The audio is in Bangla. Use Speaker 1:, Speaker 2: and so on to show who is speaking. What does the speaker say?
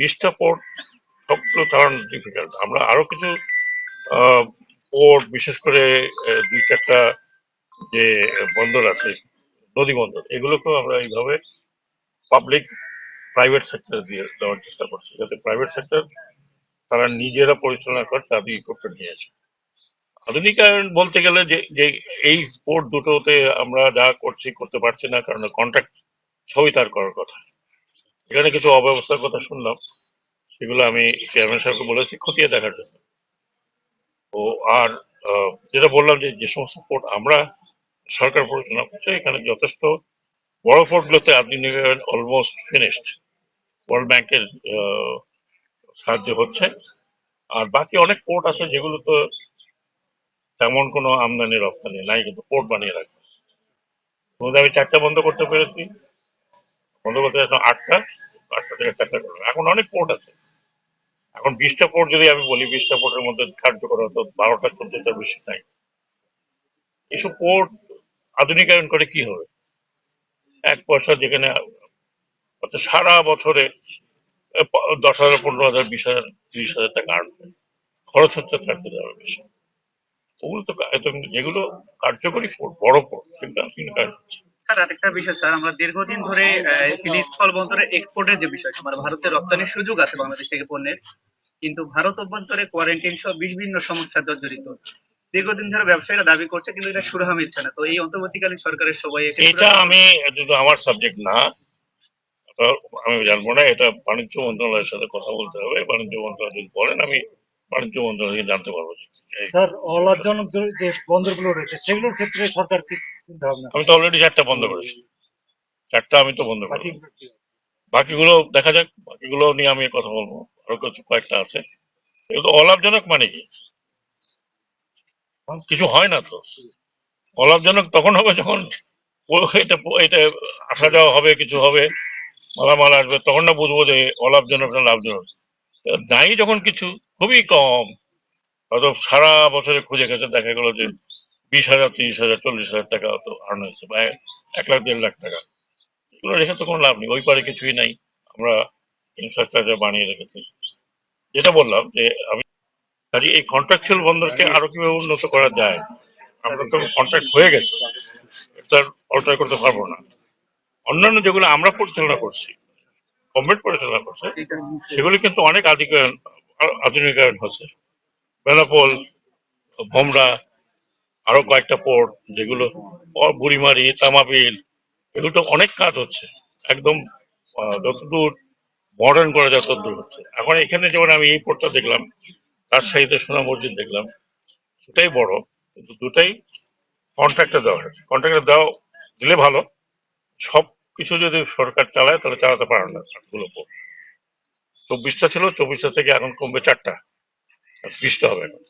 Speaker 1: বিশটা পোর্ট সবগুলো চালানো ডিফিকাল্ট আমরা আরও কিছু পোর্ট বিশেষ করে দুই চারটা যে বন্দর আছে, নদী বন্দর, এগুলোকেও আমরা এইভাবে পাবলিক প্রাইভেট সেক্টর দিয়ে দেওয়ার চেষ্টা করছি, যাতে প্রাইভেট সেক্টর তারা নিজেরা পরিচালনা করে তাদের ইকুইপমেন্ট নিয়েছে আধুনিকায়ন বলতে গেলে যে যে, এই পোর্ট দুটোতে আমরা যা করছি, করতে পারছি না, কারণ কন্ট্রাক্ট সবই তার করার কথা। এখানে কিছু অব্যবস্থার কথা শুনলাম। সেগুলো আমি চেয়ারম্যান সাহেবকে বলেছি, খতিয়ে দেখার জন্য। ও আর যেটা বললাম যে যে সমস্ত পোর্ট আমরা সরকার পরিচালনা করছে, এখানে যথেষ্ট বড় পোর্টগুলোতে আধুনিকায়ন অলমোস্ট ফিনিশড ওয়ার্ল্ড ব্যাংকের সাহায্য হচ্ছে। আর বাকি অনেক পোর্ট আছে যেগুলো তো তেমন কোনো আমদানি রপ্তানি নাই, কিন্তু পোর্ট বানিয়ে রাখবে। আমি চারটা বন্ধ করতে পেরেছি। বন্ধ করতে এখন আটটা আটটা থেকে চারটা এখন অনেক পোর্ট আছে। এখন বিশটা পোর্ট যদি আমি বলি, বিশটা পোর্টের মধ্যে কার্যকর হতো, বারোটা চোদ্দটার বেশি নাই। এসব পোর্ট আধুনিকায়ন করে কি হবে? এক পয়সা যেখানে সারা বছরে দশ হাজার, পনেরো হাজার, বিশ হাজার, তিরিশ হাজার টাকা আনবে খরচ হচ্ছে তার থেকে আরও বেশি। ওগুলো তো যেগুলো কার্যকরী পোর্ট বড় পোর্ট সেগুলো কাজ হচ্ছে।
Speaker 2: স্যার আরেকটা বিষয় স্যার আমরা দীর্ঘদিন ধরে বন্দরের এক্সপোর্টের যে বিষয় আমার ভারতে রপ্তানির সুযোগ আছে বাংলাদেশ থেকে পণ্যের কিন্তু ভারত অভ্যন্তরে কোয়ারেন্টাইন সহ বিভিন্ন সমস্যা জর্জরিত। দীর্ঘদিন ধরে ব্যবসায়ীরা দাবি করছে কিন্তু এটা সুরাহা মিলছে না। তো এই অন্তর্বর্তীকালীন সরকারের সবাই
Speaker 1: এটা আমি যদি আমার সাবজেক্ট না আমি জানব না এটা বাণিজ্য মন্ত্রণালয়ের সাথে কথা বলতে হবে বাণিজ্য মন্ত্রণালয় যদি বলেন আমি বাণিজ্য মন্ত্রণালয় জানতে পারব
Speaker 3: স্যার অলাভজনক যে বন্দরগুলো রয়েছে সেগুলোর ক্ষেত্রে সরকার কি চিন্তা ভাবনা
Speaker 1: আমি তো অলরেডি চারটা বন্ধ করেছি? চারটা আমি তো বন্ধ করেছি।
Speaker 3: বাকিগুলো
Speaker 1: দেখা যাক বাকিগুলো নিয়ে আমি কথা বলব। আরও কিছু কয়েকটা আছে। এগুলো অলাভজনক মানে কি? কিছু হয় না তো। অলাভজনক তখন হবে যখন এটা এটা আসা যাওয়া হবে কিছু হবে মালামাল আসবে তখন না বুঝব যে অলাভজনক না লাভজনক। নাই যখন কিছু খুবই কম। হয়তো সারা বছরে খুঁজে গেছে দেখা গেলো যে বিশ হাজার তিরিশ হাজার চল্লিশ হাজার টাকা তো আর্ন হয়েছে বা এক লাখ দেড় লাখ টাকা। এগুলো রেখে তো কোনো লাভ নেই ওই পারে কিছুই নাই। আমরা ইনফ্রাস্ট্রাকচার বানিয়ে রেখেছি। যেটা বললাম যে আমি এই কন্ট্রাকচুয়াল বন্দরকে আরও কীভাবে উন্নত করা যায়। আমরা তো কন্ট্রাক্ট হয়ে গেছে তার অল্টার করতে পারব না। অন্যান্য যেগুলো আমরা পরিচালনা করছি গভর্নমেন্ট পরিচালনা করছে সেগুলি কিন্তু অনেক আধুনিকায়ন আধুনিকায়ন হচ্ছে। বেনাপোল, ভোমরা, আরও কয়েকটা পোর্ট যেগুলো বুড়িমারি তামাবিল এগুলো তো অনেক কাজ হচ্ছে। একদম যতদূর মডার্ন করা যায় ততদূর হচ্ছে। এখন এখানে যেমন আমি এই পোর্টটা দেখলাম, রাজশাহীতে সোনা মসজিদ দেখলাম, দুটাই বড়, কিন্তু দুটাই কন্ট্রাক্টে দেওয়া হয়েছে। কন্ট্রাক্টে দেওয়া দিলে ভালো, সব কিছু যদি সরকার চালায়, তাহলে চালাতে পারে না পোর্ট। চব্বিশটা ছিল, চব্বিশটা থেকে এখন কমবে চারটা। বিশটা হবে এখন